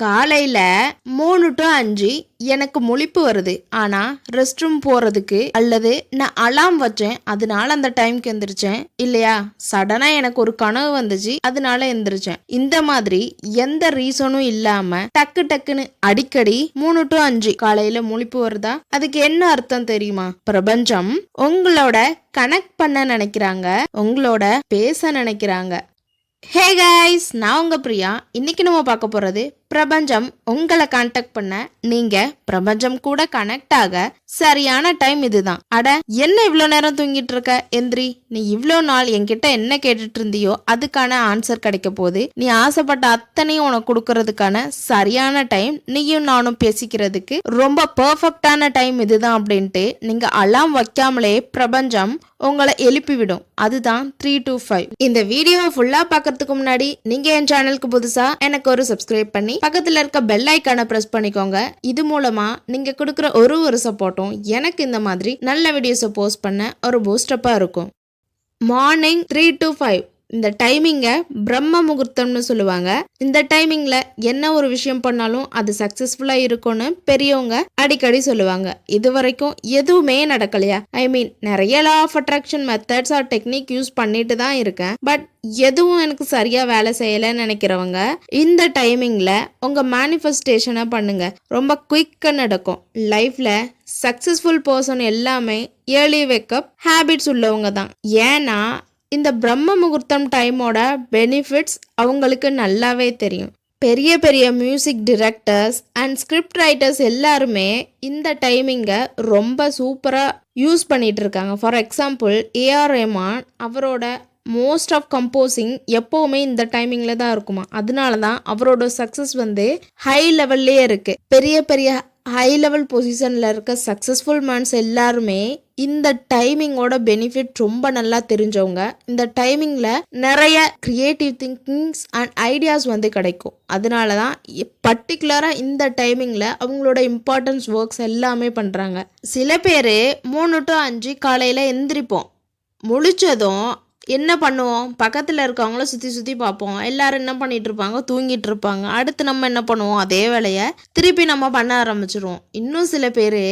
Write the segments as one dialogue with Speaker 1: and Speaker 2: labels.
Speaker 1: காலையில மூணு டு அஞ்சு எனக்கு முழிப்பு வருது. ஆனா ரெஸ்ட் ரூம் போறதுக்கு அல்லது நான் அலாம் வச்சேன் அதனால அந்த டைம்க்கு எந்திரிச்சேன். இல்லையா? சடனா எனக்கு ஒரு கனவு வந்துச்சு அதனால எந்திரிச்சேன். இந்த மாதிரி எந்த ரீசனும் இல்லாம டக்கு டக்குன்னு அடிக்கடி மூணு டு அஞ்சு காலையில முழிப்பு வருதா? அதுக்கு என்ன அர்த்தம் தெரியுமா? பிரபஞ்சம் உங்களோட கனெக்ட் பண்ண நினைக்கிறாங்க உங்களோட பேச நினைக்கிறாங்க. ஹே கைஸ் நான் உங்க பிரியா. இன்னைக்கு நம்ம பார்க்க போறது பிரபஞ்சம் உங்களை கான்டாக்ட் பண்ண நீங்க பிரபஞ்சம் கூட கனெக்ட் ஆக சரியான டைம் இதுதான். அட என்ன இவ்வளோ நேரம் தூங்கிட்டு இருக்க? எந்திரி நீ இவ்வளோ நாள் என்கிட்ட என்ன கேட்டுட்டு இருந்தியோ அதுக்கான ஆன்சர் கிடைக்க போகுது. நீ ஆசைப்பட்ட அத்தனையும் உனக்கு கொடுக்கறதுக்கான சரியான டைம் நீயும் நானும் பேசிக்கிறதுக்கு ரொம்ப பர்ஃபெக்டான டைம் இதுதான் அப்படின்ட்டு நீங்க அலாம் வைக்காமலே பிரபஞ்சம் உங்களை எழுப்பிவிடும். அதுதான் த்ரீ டூ ஃபைவ் இந்த வீடியோவை ஃபுல்லா பார்க்கறதுக்கு முன்னாடி நீங்க என் சேனலுக்கு புதுசா எனக்கு ஒரு சப்ஸ்கிரைப் பண்ணி பக்கத்துல இருக்க பெல் ஐக்கானை பிரஸ் பண்ணிக்கோங்க. இது மூலமா நீங்க கொடுக்குற ஒரு ஒரு சப்போர்ட்டும் எனக்கு இந்த மாதிரி நல்ல வீடியோஸை போஸ்ட் பண்ண ஒரு பூஸ்டப்பா இருக்கும். மார்னிங் த்ரீ டு ஃபைவ் இந்த டைமிங்கை பிரம்ம முகூர்த்தம்னு சொல்லுவாங்க. இந்த டைமிங்ல என்ன ஒரு விஷயம் பண்ணாலும் அது சக்சஸ்ஃபுல்லா இருக்கும்னு பெரியவங்க அடிக்கடி சொல்லுவாங்க. இது வரைக்கும் எதுவுமே நடக்கலையா? ஐ மீன் நிறைய law of attraction methods or technique use பண்ணிட்டு தான் இருக்கேன். பட் எதுவும் எனக்கு சரியா வேலை செய்யலைன்னு நினைக்கிறவங்க இந்த டைமிங்ல உங்க மேனிஃபெஸ்டேஷனை பண்ணுங்க. ரொம்ப குயிக்கா நடக்கும். லைஃப்ல சக்சஸ்ஃபுல் பர்சன் எல்லாமே ஏர்லி வேக்கப் ஹேபிட்ஸ் உள்ளவங்க தான். ஏன்னா இந்த பிரம்ம முகூர்த்தம் டைமோட பெனிஃபிட்ஸ் அவங்களுக்கு நல்லாவே தெரியும். பெரிய பெரிய music directors and script writers எல்லாருமே இந்த டைமிங்கை ரொம்ப சூப்பராக யூஸ் பண்ணிகிட்டு இருக்காங்க. ஃபார் எக்ஸாம்பிள் ஏஆர் ரஹ்மான் அவரோட மோஸ்ட் ஆஃப் கம்போசிங் எப்போவுமே இந்த டைமிங்கில் தான் இருக்குமா. அதனால தான் அவரோட சக்ஸஸ் வந்து ஹை லெவல்லே இருக்குது பெரிய பெரிய ஹை லெவல் பொசிஷனில் இருக்க சக்ஸஸ்ஃபுல் மேன்ஸ் எல்லாருமே இந்த டைமிங்கோட பெனிஃபிட் ரொம்ப நல்லா தெரிஞ்சவங்க. இந்த டைமிங்கில் நிறைய க்ரியேட்டிவ் திங்கிங்ஸ் அண்ட் ஐடியாஸ் வந்து கிடைக்கும். அதனால தான் பர்டிகுலராக இந்த டைமிங்கில் அவங்களோட இம்பார்ட்டன்ஸ் ஒர்க்ஸ் எல்லாமே பண்ணுறாங்க சில பேர் மூணு டு அஞ்சு காலையில் எந்திரிப்போம். முழிச்சதும் என்ன பண்ணுவோம்? பக்கத்தில் இருக்கவங்கள சுற்றி சுற்றி பார்ப்போம். எல்லாரும் என்ன பண்ணிட்டு இருப்பாங்க தூங்கிட்டு இருப்பாங்க அடுத்து நம்ம என்ன பண்ணுவோம்? அதே வேலையை திருப்பி நம்ம பண்ண ஆரம்பிச்சிருவோம். இன்னும் சில பேர்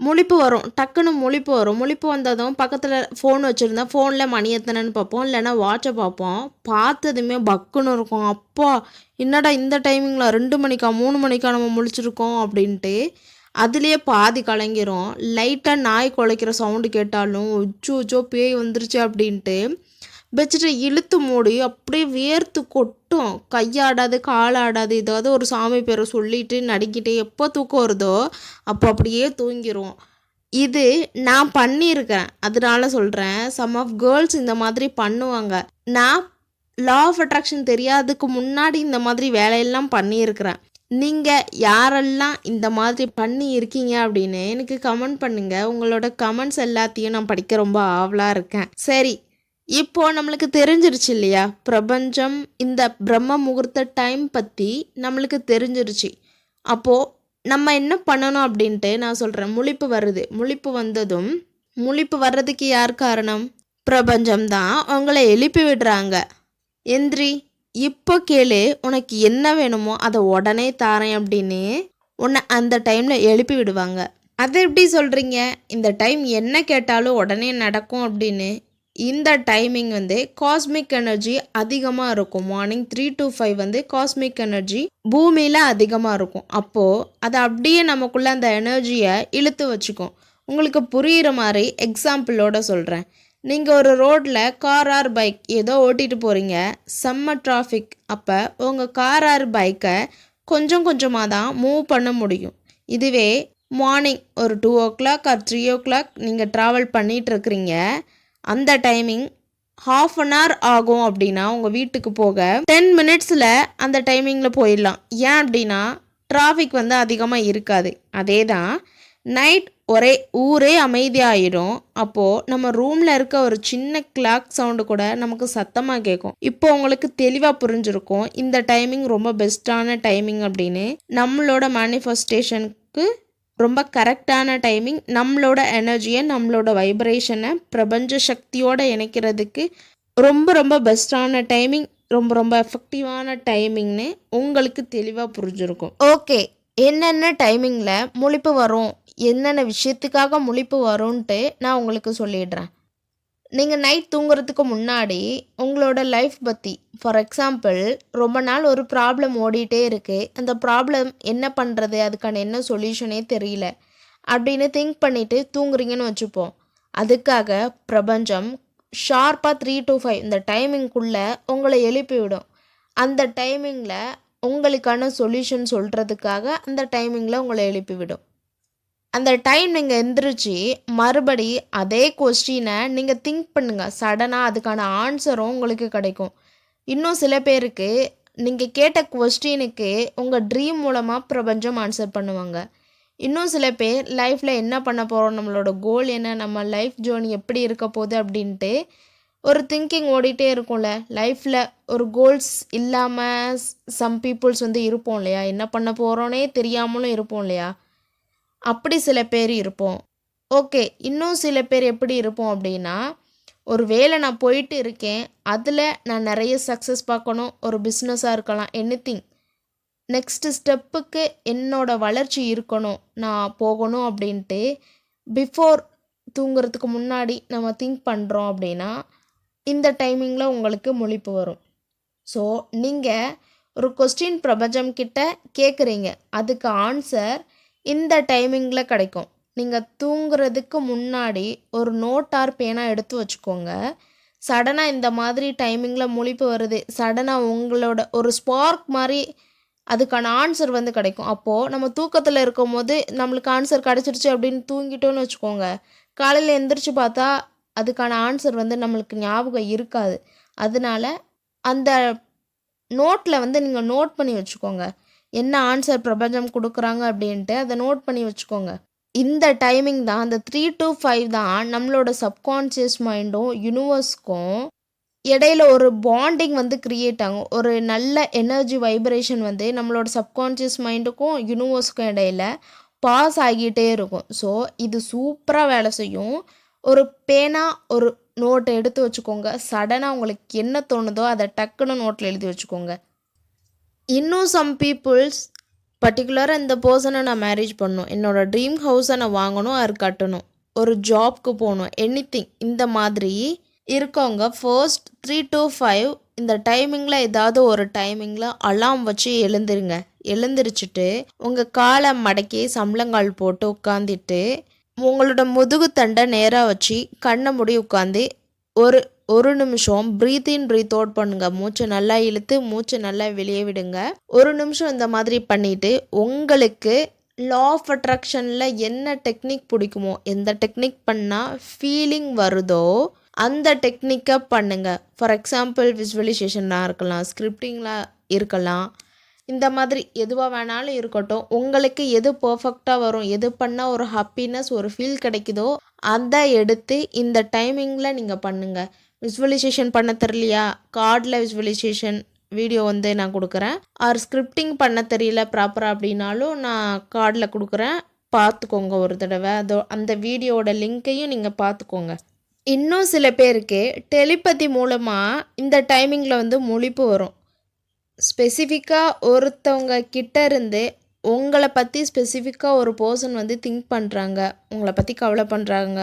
Speaker 1: முழிப்பு வரும். டக்குன்னு முழிப்பு வரும். முழிப்பு வந்ததும் பக்கத்தில் ஃபோன் வச்சுருந்தா ஃபோனில் மணி எத்தனைன்னு பார்ப்போம். இல்லைன்னா வாட்சை பார்ப்போம். பார்த்ததுமே பக்குன்னு இருக்கும். அப்பா என்னடா இந்த டைமிங்கில் ரெண்டு மணிக்கா மூணு மணிக்கா நம்ம முழிச்சிருக்கோம் அப்படின்ட்டு அதுலேயே பாதி கலங்கிரும். லைட்டாக நாய் குலைக்கிற சவுண்டு கேட்டாலும் உச்சோ உச்சோ பேய் வந்துருச்சு அப்படின்ட்டு பெட்ஷீட்டை இழுத்து மூடி அப்படியே வேர்த்து கொட்டும். கையாடாது காலாடாது ஏதாவது ஒரு சாமி பேரை சொல்லிட்டு நடிக்கிட்டு எப்போ தூக்கம் வருதோ அப்போ அப்படியே தூங்கிடும் இது நான் பண்ணியிருக்கேன். அதனால சொல்கிறேன் சம் ஆஃப் கேர்ள்ஸ் இந்த மாதிரி பண்ணுவாங்க. நான் லா ஆஃப் அட்ராக்ஷன் தெரியாததுக்கு முன்னாடி இந்த மாதிரி வேலையெல்லாம் பண்ணியிருக்கிறேன். நீங்கள் யாரெல்லாம் இந்த மாதிரி பண்ணி இருக்கீங்க அப்படின்னு எனக்கு கமெண்ட் பண்ணுங்கள் உங்களோட கமெண்ட்ஸ் எல்லாத்தையும் நான் படிக்க ரொம்ப ஆவலாக இருக்கேன். சரி இப்போ நம்மளுக்கு தெரிஞ்சிருச்சு இல்லையா? பிரபஞ்சம் இந்த பிரம்ம முகூர்த்த டைம் பற்றி நம்மளுக்கு தெரிஞ்சிருச்சு. அப்போது நம்ம என்ன பண்ணணும் அப்படின்ட்டு நான் சொல்கிறேன் முழிப்பு வருது. முழிப்பு வந்ததும் முழிப்பு வர்றதுக்கு யார் காரணம்? பிரபஞ்சம் தான். உங்களை எழுப்பி விடுறாங்க. எந்திரி இப்போ கேளு உனக்கு என்ன வேணுமோ அதை உடனே தாரேன் அப்படின்னு உன்னை அந்த டைமில் எழுப்பி விடுவாங்க. அதை எப்படி சொல்கிறீங்க இந்த டைம் என்ன கேட்டாலும் உடனே நடக்கும் அப்படின்னு இந்த டைமிங் வந்து காஸ்மிக் எனர்ஜி அதிகமாக இருக்கும். மார்னிங் த்ரீ டு ஃபைவ் வந்து காஸ்மிக் எனர்ஜி பூமியில் அதிகமாக இருக்கும். அப்போது அதை அப்படியே நமக்குள்ளே அந்த எனர்ஜியை இழுத்து வச்சுக்கும். உங்களுக்கு புரிகிற மாதிரி எக்ஸாம்பிளோட சொல்கிறேன் நீங்கள் ஒரு ரோட்டில் கார் ஆர் பைக் ஏதோ ஓட்டிகிட்டு போகிறீங்க செம்ம டிராஃபிக் அப்போ உங்கள் கார் ஆர் பைக்கை கொஞ்சம் கொஞ்சமாக தான் மூவ் பண்ண முடியும். இதுவே மார்னிங் ஒரு two o'clock or three o'clock நீங்கள் ட்ராவல் பண்ணிகிட்ருக்குறீங்க அந்த டைமிங் ஹாஃப் அன் ஹவர் ஆகும் அப்படின்னா உங்கள் வீட்டுக்கு போக டென் மினிட்ஸில் அந்த டைமிங்கில் போயிடலாம். ஏன் அப்படின்னா டிராஃபிக் வந்து அதிகமாக இருக்காது. அதே தான் நைட் ஒரே ஊரே அமைதியாயிடும். அப்போது நம்ம ரூமில் இருக்க ஒரு சின்ன கிளாக் சவுண்டு கூட நமக்கு சத்தமாக கேட்கும் இப்போ உங்களுக்கு தெளிவாக புரிஞ்சிருக்கும். இந்த டைமிங் ரொம்ப பெஸ்ட்டான டைமிங் அப்படின்னு. நம்மளோட மேனிஃபெஸ்டேஷனுக்கு ரொம்ப கரெக்டான டைமிங் நம்மளோட எனர்ஜியை நம்மளோட வைப்ரேஷனை பிரபஞ்ச சக்தியோட இணைக்கிறதுக்கு ரொம்ப ரொம்ப பெஸ்ட்டான டைமிங் ரொம்ப ரொம்ப எஃபெக்டிவான டைமிங்னு உங்களுக்கு தெளிவாக புரிஞ்சிருக்கும். ஓகே என்னென்ன டைமிங்கில் முழிப்பு வரும் என்னென்ன விஷயத்துக்காக முழிப்பு வரும்ன்ட்டு நான் உங்களுக்கு சொல்லிடுறேன். நீங்கள் நைட் தூங்குறதுக்கு முன்னாடி உங்களோட லைஃப் பற்றி ஃபார் எக்ஸாம்பிள் ரொம்ப நாள் ஒரு ப்ராப்ளம் ஓடிட்டே இருக்குது அந்த ப்ராப்ளம் என்ன பண்ணுறது அதுக்கான என்ன சொல்யூஷனே தெரியல. அப்படின்னு திங்க் பண்ணிவிட்டு தூங்குறீங்கன்னு வச்சுப்போம். அதுக்காக பிரபஞ்சம் ஷார்ப்பாக த்ரீ டு ஃபைவ் இந்த டைமிங்குள்ளே உங்களை எழுப்பி விடும் அந்த டைமிங்கில் உங்களுக்கான சொல்யூஷன் சொல்கிறதுக்காக அந்த டைமிங்கில் உங்களை எழுப்பிவிடும். அந்த டைம் நீங்கள் எந்திரிச்சு மறுபடி அதே கொஸ்டினை நீங்கள் திங்க் பண்ணுங்கள் சடனாக அதுக்கான ஆன்சரும் உங்களுக்கு கிடைக்கும். இன்னும் சில பேருக்கு நீங்கள் கேட்ட கொஸ்டினுக்கு உங்கள் ட்ரீம் மூலமாக பிரபஞ்சம் ஆன்சர் பண்ணுவாங்க. இன்னும் சில பேர் லைஃப்பில் என்ன பண்ண போகிறோம் நம்மளோட கோல் என்ன? நம்ம லைஃப் ஜேர்னி எப்படி இருக்க போகுது? அப்படின்ட்டு ஒரு திங்கிங் ஓடிட்டே இருக்கும்ல. லைஃப்பில் ஒரு கோல்ஸ் இல்லாமல் சம் பீப்புள்ஸ் வந்து இருப்போம் இல்லையா? என்ன பண்ண போகிறோன்னே தெரியாமலும் இருப்போம் இல்லையா? அப்படி சில பேர் இருப்போம். ஓகே இன்னும் சில பேர் எப்படி இருப்போம் அப்படின்னா ஒரு வேலை நான் போயிட்டு இருக்கேன் அதில் நான் நிறைய சக்ஸஸ் பார்க்கணும் ஒரு பிஸ்னஸாக இருக்கலாம் எனி திங் நெக்ஸ்ட் ஸ்டெப்புக்கு என்னோடய வளர்ச்சி இருக்கணும் நான் போகணும் அப்படின்ட்டு பிஃபோர் தூங்குறதுக்கு முன்னாடி நம்ம திங்க் பண்ணுறோம் அப்படின்னா இந்த டைமிங்கில் உங்களுக்கு முழிப்பு வரும். ஸோ நீங்கள் ஒரு கொஸ்டின் பிரபஞ்சம் கிட்ட கேட்குறீங்க அதுக்கு ஆன்சர் இந்த டைமிங்கில் கிடைக்கும். நீங்கள் தூங்குறதுக்கு முன்னாடி ஒரு நோட் ஆர் பேனா எடுத்து வச்சுக்கோங்க. சடனாக இந்த மாதிரி டைமிங்கில் முழிப்பு வருது. சடனாக உங்களோட ஒரு ஸ்பார்க் மாதிரி அதுக்கான ஆன்சர் வந்து கிடைக்கும். அப்போது நம்ம தூக்கத்தில் இருக்கும் போது நம்மளுக்கு ஆன்சர் கிடச்சிருச்சு அப்படின்னு தூங்கிட்டோன்னு வச்சுக்கோங்க. காலையில் எந்திரிச்சு பார்த்தா அதுக்கான ஆன்சர் வந்து நம்மளுக்கு ஞாபகம் இருக்காது. அதனால அந்த நோட்டில் வந்து நீங்கள் நோட் பண்ணி வச்சுக்கோங்க. என்ன ஆன்சர் பிரபஞ்சம் கொடுக்குறாங்க அப்படின்ட்டு அதை நோட் பண்ணி வச்சுக்கோங்க. இந்த டைமிங் தான் அந்த த்ரீ டு ஃபைவ் தான் நம்மளோட சப்கான்ஷியஸ் மைண்டும் யூனிவர்ஸ்க்கும் இடையில ஒரு பாண்டிங் வந்து க்ரியேட் ஆகும். ஒரு நல்ல எனர்ஜி வைப்ரேஷன் வந்து நம்மளோட சப்கான்ஷியஸ் மைண்டுக்கும் யூனிவர்ஸ்க்கும் இடையில பாஸ் ஆகிட்டே இருக்கும். ஸோ இது சூப்பராக வேலை செய்யும். ஒரு பேனா ஒரு நோட்டை எடுத்து வச்சுக்கோங்க. சடனாக உங்களுக்கு என்ன தோணுதோ அதை டக்குன்னு நோட்டில் எழுதி வச்சுக்கோங்க. இன்னும் சம் பீப்புள்ஸ் பர்டிகுலராக இந்த பர்சனை நான் மேரேஜ் பண்ணணும். என்னோடய ட்ரீம் ஹவுஸை நான் வாங்கணும் அது கட்டணும். ஒரு ஜாப்க்கு போகணும். எனிதிங் இந்த மாதிரி இருக்கவங்க ஃபர்ஸ்ட் த்ரீ டு ஃபைவ் இந்த டைமிங்கில் ஏதாவது ஒரு டைமிங்கில் அலாம் வச்சு எழுந்துருங்க. எழுந்திரிச்சிட்டு உங்கள் காலை மடக்கி சம்பளங்கால் போட்டு உட்காந்துட்டு உங்களோட முதுகு தண்டை நேராக வச்சு கண்ணை முடி உட்காந்து ஒரு ஒரு நிமிஷம் ப்ரீத் இன் ப்ரீத் அவுட் பண்ணுங்க. மூச்சை நல்லா இழுத்து மூச்சை நல்லா வெளியே விடுங்க. ஒரு நிமிஷம் இந்த மாதிரி பண்ணிட்டு உங்களுக்கு லா ஆஃப் அட்ராக்ஷனில் என்ன டெக்னிக் பிடிக்குமோ எந்த டெக்னிக் பண்ணால் ஃபீலிங் வருதோ அந்த டெக்னிக்கை பண்ணுங்கள் ஃபார் எக்ஸாம்பிள் விஜுவலைசேஷனாக இருக்கலாம் ஸ்கிரிப்டிங்லாம் இருக்கலாம். இந்த மாதிரி எதுவாக வேணாலும் இருக்கட்டும். உங்களுக்கு எது பர்ஃபெக்டாக வரும் எது பண்ணால் ஒரு ஹாப்பினஸ் ஒரு ஃபீல் கிடைக்குதோ அதை எடுத்து இந்த டைமிங்கில் நீங்கள் பண்ணுங்கள் விஸ்வலைசேஷன் பண்ண தெரியலையா? கார்டில் விஸ்வலைசேஷன் வீடியோ வந்து நான் கொடுக்குறேன். ஆர் ஸ்கிரிப்டிங் பண்ண தெரியல ப்ராப்பராக அப்படின்னாலும் நான் கார்டில் கொடுக்குறேன். பார்த்துக்கோங்க ஒரு தடவை. அதோ அந்த வீடியோவோட லிங்க்கையும் நீங்கள் பார்த்துக்கோங்க. இன்னும் சில பேருக்கு டெலிபதி மூலமாக இந்த டைமிங்கில் வந்து முழிப்பு வரும். ஸ்பெசிஃபிக்காக ஒருத்தவங்க கிட்ட இருந்து உங்களை பற்றி ஸ்பெசிஃபிக்காக ஒரு பர்சன் வந்து திங்க் பண்ணுறாங்க உங்களை பற்றி கவலை பண்ணுறாங்க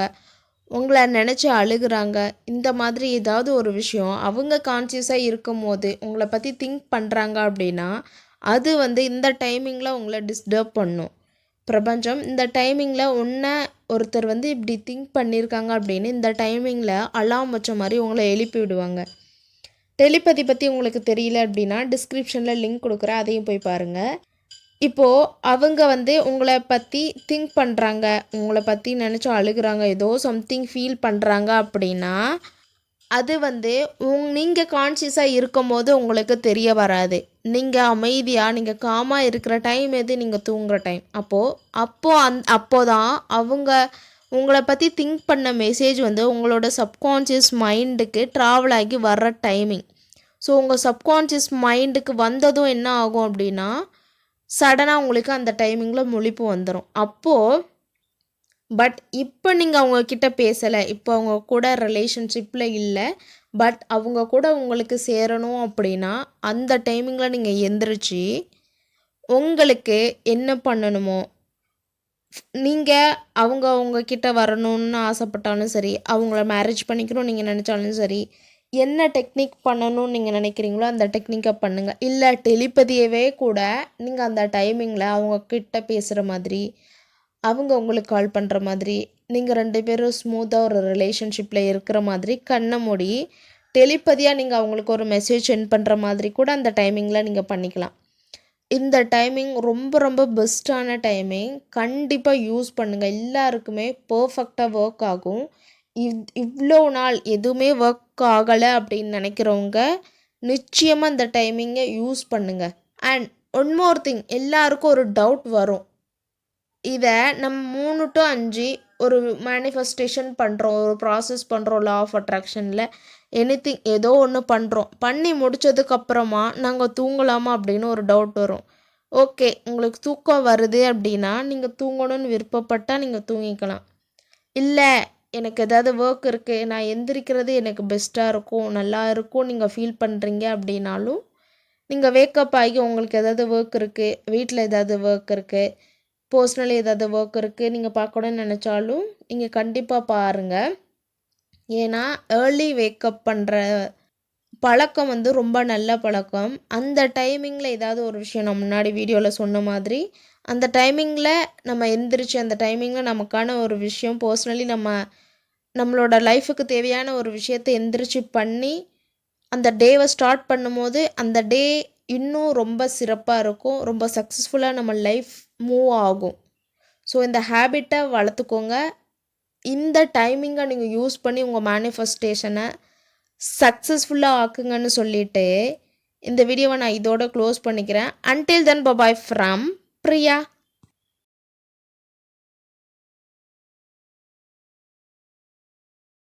Speaker 1: உங்களை நினச்சி அழுகுறாங்க இந்த மாதிரி ஏதாவது ஒரு விஷயம் அவங்க கான்சியஸாக இருக்கும் போது உங்களை பற்றி திங்க் பண்ணுறாங்க அப்படின்னா அது வந்து இந்த டைமிங்கில் உங்களை டிஸ்டர்ப் பண்ணும். பிரபஞ்சம் இந்த டைமிங்கில் ஒன்றை ஒருத்தர் வந்து இப்படி திங்க் பண்ணியிருக்காங்க அப்படின்னு இந்த டைமிங்கில் அலாம் வச்ச மாதிரி உங்களை எழுப்பி விடுவாங்க. டெலிபதி பற்றி உங்களுக்கு தெரியல அப்படின்னா டிஸ்கிரிப்ஷனில் லிங்க் கொடுக்குறேன் அதையும் போய் பாருங்கள் இப்போது அவங்க வந்து உங்களை பற்றி திங்க் பண்ணுறாங்க உங்களை பற்றி நினச்சி அழுகுறாங்க ஏதோ சம்திங் ஃபீல் பண்ணுறாங்க அப்படின்னா அது வந்து உங் நீங்கள் கான்சியஸாக இருக்கும் போது உங்களுக்கு தெரிய வராது. நீங்கள் அமைதியாக நீங்கள் காமாக இருக்கிற டைம் எது நீங்கள் தூங்குகிற டைம் அப்போது அப்போது அந் அப்போ தான் அவங்க உங்களை பற்றி திங்க் பண்ண மெசேஜ் வந்து உங்களோட சப்கான்ஷியஸ் மைண்டுக்கு ட்ராவல் ஆகி வர்ற டைமிங் ஸோ உங்கள் சப்கான்ஷியஸ் மைண்டுக்கு வந்ததும் என்ன ஆகும் அப்படின்னா சடனாக உங்களுக்கு அந்த டைமிங்கில் முழிப்பு வந்துடும் அப்போது பட் இப்போ நீங்கள் அவங்கக்கிட்ட பேசலை இப்போ அவங்க கூட ரிலேஷன்ஷிப்பில் இல்லை பட் அவங்க கூட உங்களுக்கு சேரணும் அப்படின்னா அந்த டைமிங்கில் நீங்கள் எந்திரிச்சு உங்களுக்கு என்ன பண்ணணுமோ நீங்கள் அவங்க உங்ககிட்ட வரணும்னு ஆசைப்பட்டாலும் சரி அவங்கள மேரேஜ் பண்ணிக்கணும் நீங்கள் நினச்சாலும் சரி என்ன டெக்னிக் பண்ணணும்னு நீங்கள் நினைக்கிறீங்களோ அந்த டெக்னிக்கை பண்ணுங்கள் இல்லை டெலிபதியவே கூட நீங்கள் அந்த டைமிங்கில் அவங்க கிட்ட பேசுகிற மாதிரி அவங்க உங்களுக்கு கால் பண்ணுற மாதிரி நீங்கள் ரெண்டு பேரும் ஸ்மூத்தாக ஒரு ரிலேஷன்ஷிப்பில் இருக்கிற மாதிரி கண்ணை மூடி டெலிபதியாக நீங்கள் அவங்களுக்கு ஒரு மெசேஜ் சென்ட் பண்ணுற மாதிரி கூட அந்த டைமிங்கில் நீங்கள் பண்ணிக்கலாம். இந்த டைமிங் ரொம்ப ரொம்ப பெஸ்ட்டான டைமிங் கண்டிப்பாக யூஸ் பண்ணுங்கள் எல்லாருக்குமே பர்ஃபெக்டாக ஒர்க் ஆகும். இவ் இவ்வளோ நாள் எதுவுமே ஒர்க் ஆகலை அப்படின்னு நினைக்கிறவங்க நிச்சயமாக இந்த டைமிங்கை யூஸ் பண்ணுங்கள் அண்ட் ஒன் மோர் திங் எல்லாருக்கும் ஒரு டவுட் வரும். இதை நம்ம மூணு டு அஞ்சு ஒரு மேனிஃபெஸ்டேஷன் பண்ணுறோம் ஒரு ப்ராசஸ் பண்ணுறோம் லா ஆஃப் அட்ராக்ஷனில் எனிதிங் ஏதோ ஒன்று பண்ணுறோம் பண்ணி முடிச்சதுக்கப்புறமா நாங்கள் தூங்கலாமா அப்படின்னு ஒரு டவுட் வரும். ஓகே உங்களுக்கு தூக்கம் வருது அப்படின்னா நீங்கள் தூங்கணும்னு விருப்பப்பட்டால் நீங்கள் தூங்கிக்கலாம். இல்லை எனக்கு ஏதாவது ஒர்க் இருக்குது நான் எந்திரிக்கிறது எனக்கு பெஸ்ட்டாக இருக்கும் நல்லா இருக்கும் நீங்கள் ஃபீல் பண்ணுறீங்க அப்படின்னாலும் நீங்கள் வேக்கப் ஆகி உங்களுக்கு ஏதாவது ஒர்க் இருக்குது வீட்டில் ஏதாவது ஒர்க் இருக்குது பர்சனலி ஏதாவது ஒர்க் இருக்குது நீங்கள் பார்க்கணும்னு நினச்சாலும் நீங்கள் கண்டிப்பாக பாருங்கள் ஏன்னா ஏர்லி வேக்கப் பண்ணுற பழக்கம் வந்து ரொம்ப நல்ல பழக்கம். அந்த டைமிங்கில் ஏதாவது ஒரு விஷயம் நான் முன்னாடி வீடியோவில் சொன்ன மாதிரி அந்த டைமிங்கில் நம்ம எந்திரிச்சு அந்த டைமிங்கில் நமக்கான ஒரு விஷயம் பர்சனலி நம்ம நம்மளோட லைஃபுக்கு தேவையான ஒரு விஷயத்தை எந்திரிச்சு பண்ணி அந்த டேவை ஸ்டார்ட் பண்ணும்போது அந்த டே இன்னும் ரொம்ப சிறப்பாக இருக்கும். ரொம்ப சக்ஸஸ்ஃபுல்லாக நம்ம லைஃப் மூவ் ஆகும். ஸோ இந்த ஹேபிட்டை வளர்த்துக்கோங்க. இந்த டைமிங்கை நீங்கள் யூஸ் பண்ணி உங்கள் மேனிஃபெஸ்டேஷனை சக்ஸஸ்ஃபுல்லாக ஆக்குங்கன்னு சொல்லிட்டு இந்த வீடியோவை நான் இதோட க்ளோஸ் பண்ணிக்கிறேன். Until then bye bye from Priya.